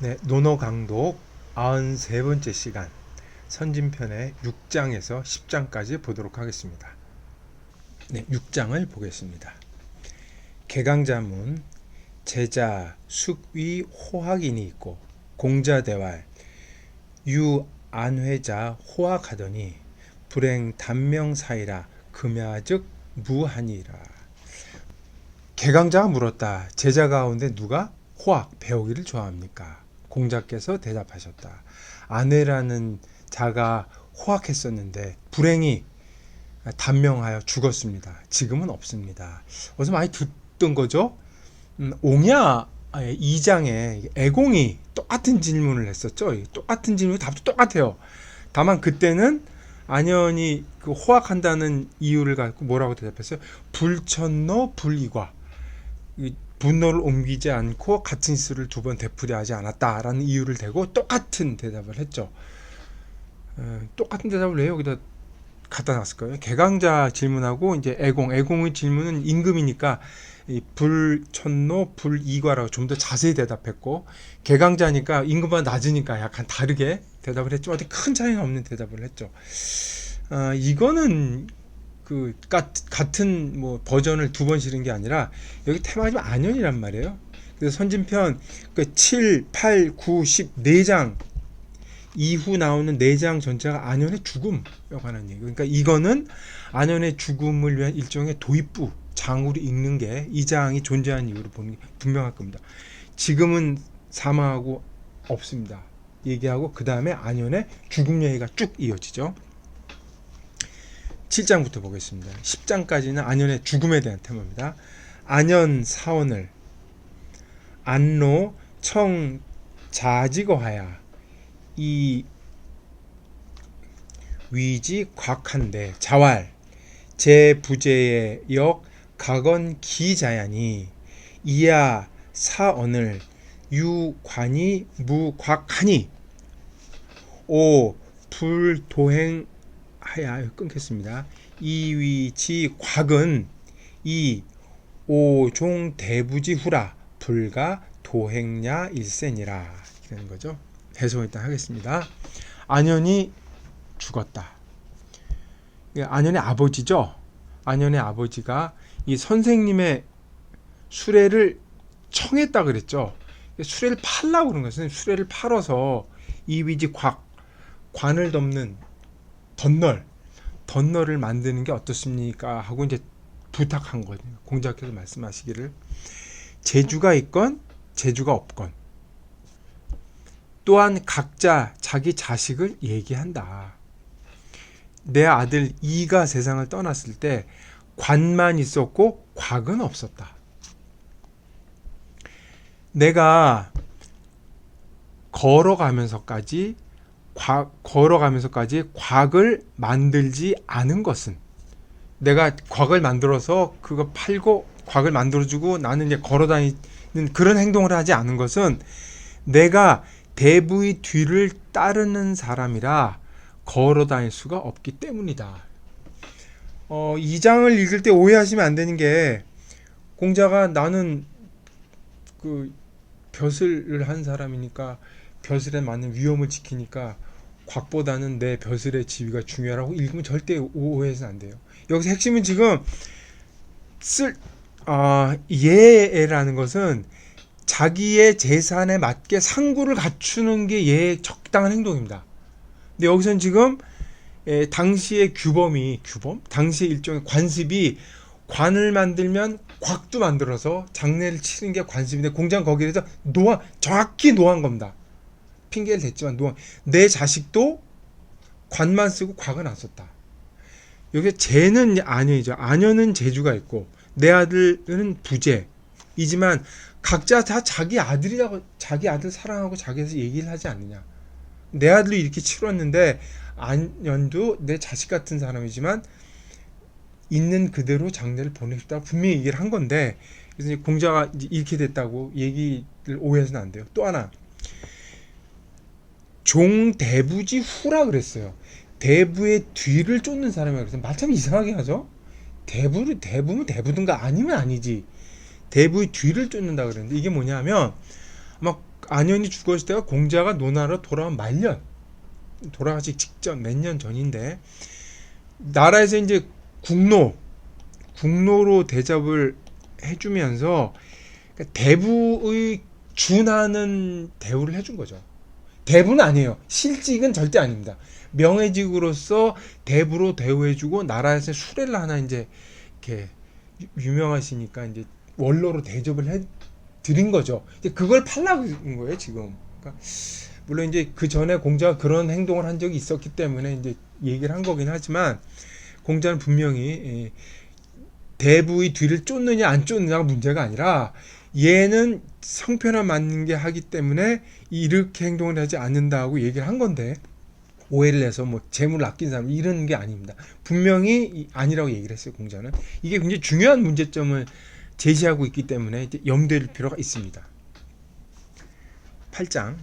네, 논어 강독 93번째 시간 선진편의 6장에서 10장까지 보도록 하겠습니다. 네, 6장을 보겠습니다. 개강자문 제자 숙위 호학인이 있고 공자대왈 유안회자 호학하더니 불행 단명사이라 금야즉 무하니라. 개강자가 물었다. 제자 가운데 누가 호학 배우기를 좋아합니까? 공자께서 대답하셨다. 아내라는 자가 호학했었는데 불행히 단명하여 죽었습니다. 지금은 없습니다. 어디서 많이 듣던 거죠? 음, 옹야 2장에 애공이 똑같은 질문을 했었죠. 똑같은 질문 답도 똑같아요. 다만 그때는 안연이 그 호학한다는 이유를 갖고 뭐라고 대답했어요? 불천노 불이과 이 분노를 옮기지 않고 같은 수를 두 번 되풀이하지 않았다라는 이유를 대고 똑같은 대답을 했죠. 어, 똑같은 대답을 왜 여기다 갖다 놨을까요? 개강자 질문하고 이제 애공, 애공의 질문은 임금이니까 이 불천노 불이과라고 좀 더 자세히 대답했고 개강자니까 임금보다 낮으니까 약간 다르게 대답을 했죠. 어디 큰 차이가 없는 대답을 했죠. 어, 이거는 그 가- 같은 뭐 버전을 두 번 실은 게 아니라 여기 테마가 좀 안연이란 말이에요. 그래서 선진편 그 7, 8, 9, 10 4장 이후 나오는 네장 전체가 안연의 죽음에 관한 얘기. 그러니까 이거는 안연의 죽음을 위한 일종의 도입부 장으로 읽는 게 이 장이 존재하는 이유를 보는 게 분명할 겁니다. 지금은 사망하고 없습니다. 얘기하고 그 다음에 안연의 죽음 얘기가 쭉 이어지죠. 7장부터 보겠습니다. 10장까지는 안연의 죽음에 대한 테마입니다. 안연 사원을 안로 청 자지거하야 이 위지 곽한데 자왈 제 부재의 역 각원 기자야니 이야 사언을 유관이 무곽하니 오 불도행 하야 끊겠습니다. 이위지 곽은 이 오종 대부지 후라 불가 도행냐 일센이라 이런 거죠. 해석 일단 하겠습니다. 안연이 죽었다. 이게 안연의 아버지죠. 안연의 아버지가 이 선생님의 수레를 청했다 그랬죠. 수레를 팔라고 그런 것은 수레를 팔아서 이위지 곽 관을 덮는 덧널 덧널을 만드는 게 어떻습니까 하고 이제 부탁한 거예요. 공자께서 말씀하시기를 재주가 있건 재주가 없건 또한 각자 자기 자식을 얘기한다. 내 아들 이가 세상을 떠났을 때 관만 있었고 곽은 없었다. 내가 걸어가면서까지 곽, 걸어가면서까지 곽을 만들지 않은 것은 내가 곽을 만들어서 그거 팔고 곽을 만들어주고 나는 이제 걸어다니는 그런 행동을 하지 않은 것은 내가 대부의 뒤를 따르는 사람이라 걸어다닐 수가 없기 때문이다. 어, 이 장을 읽을 때 오해하시면 안 되는 게 공자가 나는 그 벼슬을 한 사람이니까 벼슬에 맞는 위험을 지키니까 곽보다는 내 벼슬의 지위가 중요하라고 읽으면 절대 오해해서는 안 돼요. 여기서 핵심은 지금 쓸 아, 예라는 것은 자기의 재산에 맞게 상구를 갖추는 게 예의 적당한 행동입니다. 근데 여기서는 지금 에, 당시의 규범이 규범? 당시의 일종의 관습이 관을 만들면 곽도 만들어서 장례를 치는 게 관습인데 공장 거기에서 노한 정확히 노한 겁니다. 핑계를 댔지만 노한 내 자식도 관만 쓰고 곽은 안 썼다. 여기 재는 아녀이죠. 아녀는 재주가 있고 내 아들은 부재이지만 각자 다 자기 아들이라고 자기 아들 사랑하고 자기에서 얘기를 하지 않느냐. 내 아들이 이렇게 치렀는데 안연도 내 자식 같은 사람이지만 있는 그대로 장례를 보내고 싶다고 분명히 얘기를 한 건데 그래서 이제 공자가 이렇게 됐다고 얘기를 오해해서는 안 돼요. 또 하나 종대부지 후라 그랬어요. 대부의 뒤를 쫓는 사람이라 그래서 말참 이상하게 하죠. 대부를 대부면 대부든가 아니면 아니지. 대부의 뒤를 쫓는다 그랬는데 이게 뭐냐면 막 안현이 죽었을 때가 공자가 논하러 돌아온 말년 돌아가기 직전 몇 년 전인데 나라에서 이제 국노 국노로 대접을 해주면서 그러니까 대부의 준하는 대우를 해준 거죠. 대부는 아니에요. 실직은 절대 아닙니다. 명예직으로서 대부로 대우해주고 나라에서 수레를 하나 이제 이렇게 유- 유명하시니까 이제 원로로 대접을 해 드린 거죠. 이제 그걸 팔라는 거예요 지금. 그러니까 물론 이제 그 전에 공자가 그런 행동을 한 적이 있었기 때문에 이제 얘기를 한 거긴 하지만 공자는 분명히 예, 대부의 뒤를 쫓느냐 안 쫓느냐가 문제가 아니라 얘는 성편에 맞는 게 하기 때문에 이렇게 행동을 하지 않는다고 얘기를 한 건데 오해를 해서 뭐 재물을 아낀 사람 이런 게 아닙니다. 분명히 이- 아니라고 얘기를 했어요 공자는 이게 굉장히 중요한 문제점을 제시하고 있기 때문에 이제 염두에 둘 필요가 있습니다. 8장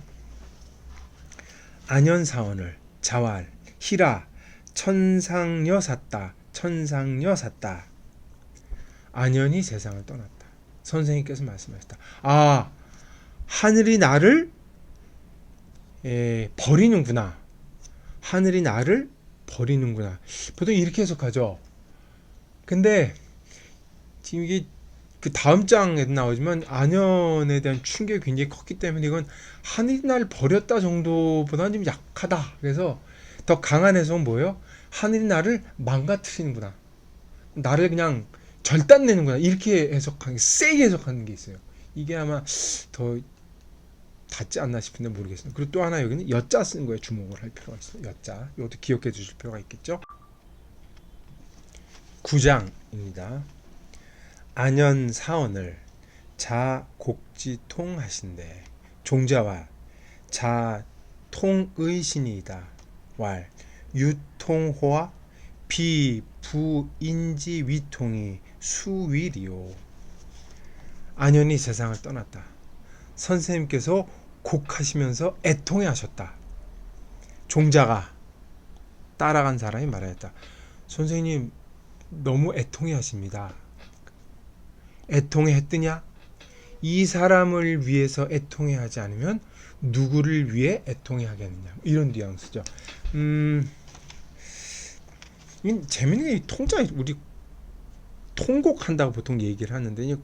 안현사원을 자왈 희라 천상녀 샀다 천상녀 샀다 안현이 세상을 떠났다. 선생님께서 말씀하셨다. 아 하늘이 나를 에, 버리는구나. 하늘이 나를 버리는구나. 보통 이렇게 해석하죠. 근데 지금 이게 그 다음 장에도 나오지만 안현에 대한 충격이 굉장히 컸기 때문에 이건 하늘이 날 버렸다 정도보다는 좀 약하다. 그래서 더 강한 해석은 뭐예요? 하늘이 나를 망가뜨리는구나. 나를 그냥 절단 내는구나. 이렇게 해석하는 게 세게 해석하는 게 있어요. 이게 아마 더 닿지 않나 싶은데 모르겠어요. 그리고 또 하나 여기는 여자 쓴 거에 주목을 할 필요가 있어요. 여자. 이것도 기억해 주실 필요가 있겠죠? 9장입니다. 안현 사원을 자 곡지통 하신대 종자와 자 통의신이다 왈 유통호와 비부인지 위통이 수위리요 안현이 세상을 떠났다 선생님께서 곡하시면서 애통해 하셨다 종자가 따라간 사람이 말하였다 선생님 너무 애통해 하십니다 애통해 했더냐? 이 사람을 위해서 애통해 하지 않으면 누구를 위해 애통해 하겠느냐? 이런 뉘앙스죠. 음, 이 재밌는 게이 통자 우리 통곡한다고 보통 얘기를 하는데 이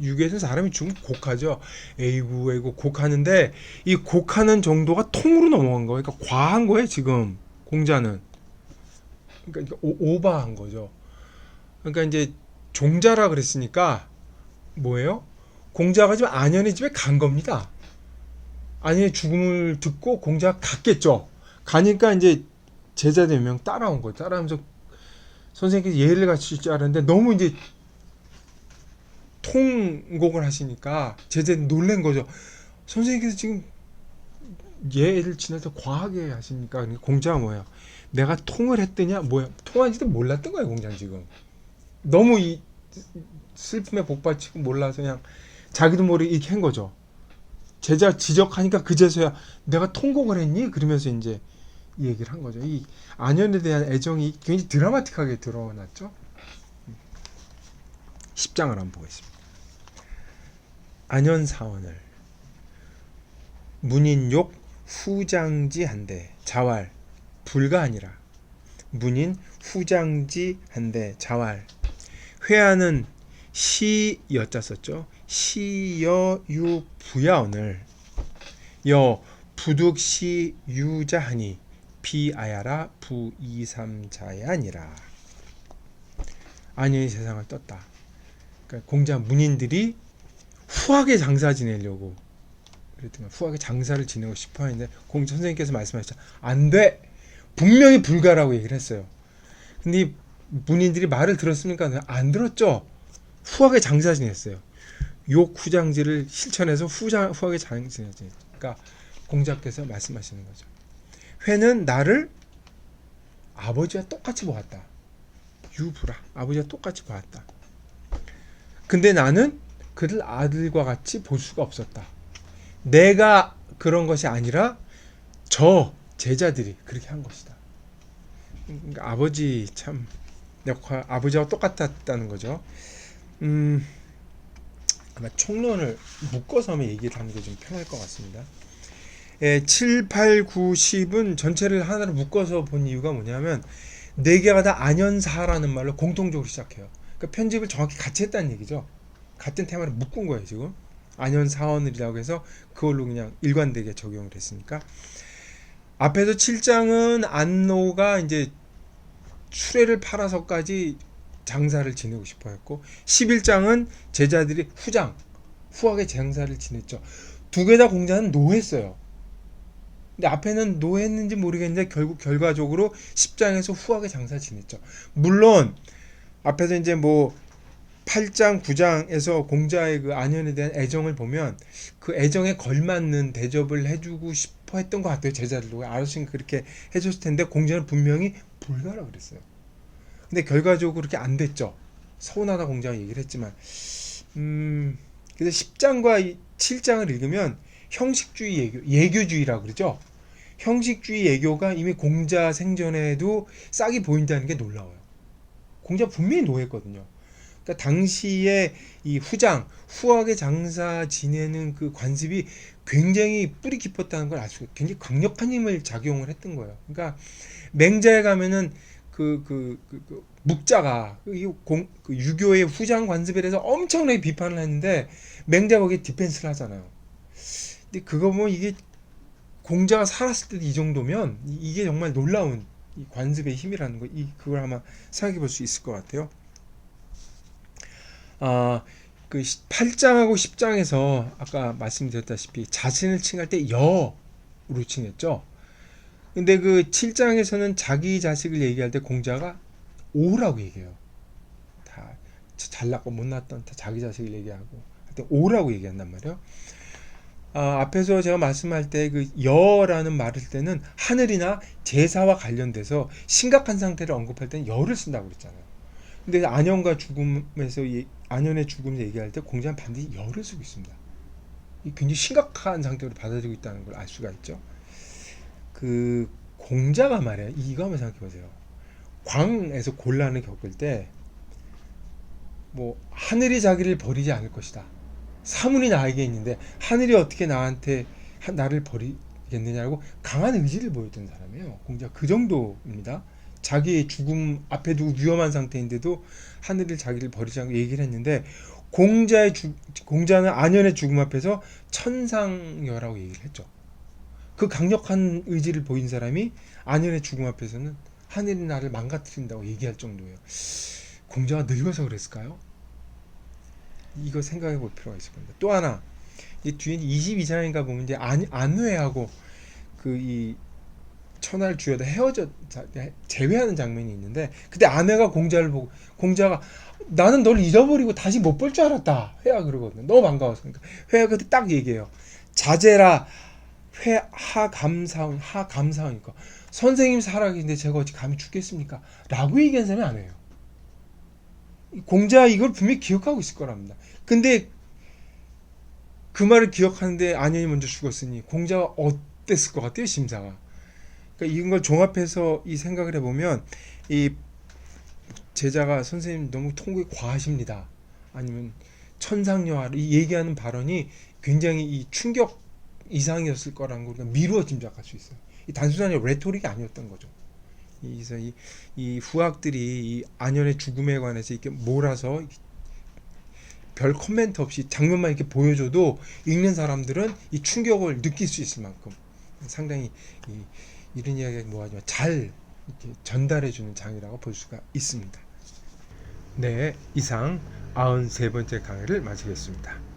유교에서는 사람이 죽으면 곡하죠. 에이구 에이구 곡하는데 이 곡하는 정도가 통으로 넘어간 거예요. 그러니까 과한 거예요 지금 공자는. 그러니까 오, 오버한 거죠. 그러니까 이제 종자라 그랬으니까 뭐예요? 공자가 지금 안현의 집에 간 겁니다. 안현의 죽음을 듣고 공자가 갔겠죠. 가니까 이제 제자들 몇 명 따라온 거예요. 따라오면서 선생님께서 예를 갖추실 줄 알았는데 너무 이제 통곡을 하시니까 제자들 놀란 거죠. 선생님께서 지금 예를 때 과하게 하시니까 그러니까 공자가 뭐예요? 내가 통을 했더냐 뭐야 통한지도 몰랐던 거예요 공자는 지금 너무 이 슬픔에 복받치고 몰라서 그냥 자기도 모르게 이렇게 한 거죠. 제자 지적하니까 그제서야 내가 통곡을 했니? 그러면서 이제 이 얘기를 한 거죠. 이 안현에 대한 애정이 굉장히 드라마틱하게 드러났죠. 10장을 한번 보겠습니다. 안현 사원을 문인욕 후장지한데 자왈 불가 아니라 문인 후장지한데 자왈 회하는 시 여자 썼죠. 시여유 부야언을 여 부득시 유자하니 비아야라 부이삼자야니라. 안현이 세상을 떴다. 그러니까 공자 문인들이 후하게 장사 지내려고 거야. 후하게 장사를 지내고 싶어 했는데 공자 선생님께서 말씀하셨죠. 안 돼. 분명히 불가라고 얘기를 했어요. 근데 이 문인들이 말을 들었습니까? 안 들었죠. 후하게 장사 지냈어요. 욕 후장지를 실천해서 후장 후하게 장사 지냈어요. 그러니까 공자께서 말씀하시는 거죠. 회는 나를 아버지와 똑같이 보았다. 유부라 아버지와 똑같이 보았다. 근데 나는 그를 아들과 같이 볼 수가 없었다. 내가 그런 것이 아니라 저 제자들이 그렇게 한 것이다. 그러니까 아버지 참 역할 아버지와 똑같았다는 거죠. 음 아마 총론을 묶어서 한번 얘기를 하는 게 좀 편할 것 같습니다. 예, 7, 8, 9, 10은 전체를 하나로 묶어서 본 이유가 뭐냐면 네 개가 다 안연사라는 말로 공통적으로 시작해요. 그러니까 편집을 정확히 같이 했다는 얘기죠. 같은 테마를 묶은 거예요 지금. 안연사원이라고 해서 그걸로 그냥 일관되게 적용을 했으니까 앞에서 7장은 안노가 이제 수레를 팔아서까지 장사를 지내고 싶어 했고 11장은 제자들이 후장 후하게 장사를 지냈죠. 두 개 다 공자는 노했어요. 근데 앞에는 노했는지 모르겠는데 결국 결과적으로 10장에서 후하게 장사 지냈죠. 물론 앞에서 이제 뭐 8장, 9장에서 공자의 그 안연에 대한 애정을 보면 그 애정에 걸맞는 대접을 해주고 싶어 했던 것 같아요. 제자들도. 알았으니 그렇게 해줬을 텐데 공자는 분명히 불가라 그랬어요. 근데 결과적으로 그렇게 안 됐죠. 서운하다 공자가 얘기를 했지만. 음, 그래서 10장과 7장을 읽으면 형식주의 예교, 예교주의라고 그러죠. 형식주의 예교가 이미 공자 생전에도 싹이 보인다는 게 놀라워요. 공자 분명히 노했거든요. 그러니까 당시에 이 후장, 후하게 장사 지내는 그 관습이 굉장히 뿌리 깊었다는 걸 알 수가 굉장히 강력한 힘을 작용을 했던 거예요. 그러니까 맹자에 가면은 그, 그, 그, 그 묵자가 이 공, 그 유교의 후장 관습에 대해서 엄청나게 비판을 했는데 맹자 거기에 디펜스를 하잖아요. 근데 그거 보면 이게 공자가 살았을 때도 이 정도면 이- 이게 정말 놀라운 이 관습의 힘이라는 거, 이 그걸 아마 생각해 볼 수 있을 것 같아요. 아, 그 8장하고 10장에서 아까 말씀드렸다시피 자신을 칭할 때 여로 칭했죠. 근데 그 7장에서는 자기 자식을 얘기할 때 공자가 오라고 얘기해요. 다 잘났고 못났던 다 자기 자식을 얘기하고 하여튼 오라고 얘기한단 말이에요. 아, 앞에서 제가 말씀할 때 그 여라는 말을 때는 하늘이나 제사와 관련돼서 심각한 상태를 언급할 때는 여를 쓴다고 그랬잖아요. 근데 안연과 죽음에서 예- 안연의 죽음을 얘기할 때 공자는 반드시 여를 쓰고 있습니다. 이 굉장히 심각한 상태로 받아들이고 있다는 걸 알 수가 있죠. 그 공자가 말이야 이거 한번 생각해 보세요. 광에서 곤란을 겪을 때 뭐 하늘이 자기를 버리지 않을 것이다. 사문이 나에게 있는데 하늘이 어떻게 나한테 하- 나를 버리겠느냐고 강한 의지를 보였던 사람이에요. 공자 그 정도입니다. 자기의 죽음 앞에도 위험한 상태인데도 하늘을 자기를 버리지 않고 얘기를 했는데 공자의 죽 공자는 안연의 죽음 앞에서 천상여라고 얘기를 했죠. 그 강력한 의지를 보인 사람이 안연의 죽음 앞에서는 하늘이 나를 망가뜨린다고 얘기할 정도예요. 공자가 늙어서 그랬을까요? 이거 생각해 볼 필요가 있을 겁니다. 또 하나, 이 뒤에 22장인가 보면 이제 안, 안회하고 그 이 천하를 주여다 헤어져 자- 재회하는 장면이 있는데 그때 아내가 공자를 보고 공자가 나는 널 잃어버리고 다시 못 볼 줄 알았다. 회화 그러거든요. 너무 반가워서 그러니까 회화 그때 딱 얘기해요. 자제라 회 하 감사원 하 감사하니까 선생님 살아계신데 제가 어찌 감히 죽겠습니까? 라고 얘기한 사람이 아니에요. 공자 이걸 분명히 기억하고 있을 거랍니다. 근데 그 말을 기억하는데 안현이 먼저 죽었으니 공자가 어땠을 것 같아요 심사가. 그러니까 이런 걸 종합해서 이 생각을 해보면 이 제자가 선생님 너무 통곡이 과하십니다. 아니면 천상여하를 이 얘기하는 발언이 굉장히 이 충격 이상이었을 거라는 걸 미루어 짐작할 수 있어요. 이 단순한 레토릭이 아니었던 거죠. 이- 그래서 이, 이 후학들이 이 안현의 죽음에 관해서 이렇게 몰아서 별 코멘트 없이 장면만 이렇게 보여줘도 읽는 사람들은 이 충격을 느낄 수 있을 만큼 상당히 이, 이런 이야기가 뭐하지만 잘 이렇게 전달해주는 장이라고 볼 수가 있습니다. 네, 이상 93번째 강의를 마치겠습니다.